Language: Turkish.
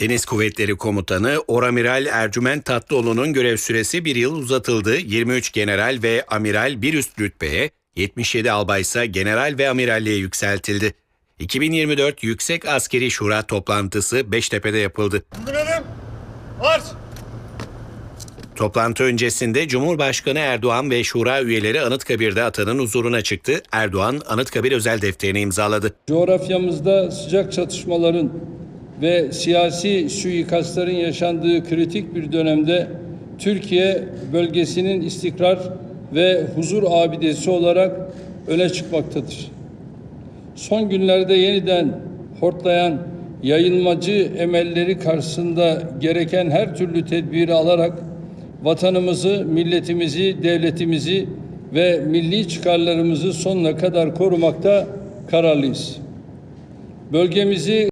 Deniz Kuvvetleri Komutanı Oramiral Ercüment Tatlıoğlu'nun görev süresi bir yıl uzatıldı. 23 general ve amiral bir üst rütbeye, 77 albay ise general ve amiralliğe yükseltildi. 2024 Yüksek Askeri Şura toplantısı Beştepe'de yapıldı. Marş. Toplantı öncesinde Cumhurbaşkanı Erdoğan ve şura üyeleri Anıtkabir'de atanın huzuruna çıktı. Erdoğan Anıtkabir özel defterini imzaladı. Coğrafyamızda sıcak çatışmaların ve siyasi suikastların yaşandığı kritik bir dönemde Türkiye bölgesinin istikrar ve huzur abidesi olarak öne çıkmaktadır. Son günlerde yeniden hortlayan yayılmacı emelleri karşısında gereken her türlü tedbiri alarak vatanımızı, milletimizi, devletimizi ve milli çıkarlarımızı sonuna kadar korumakta kararlıyız. Bölgemizi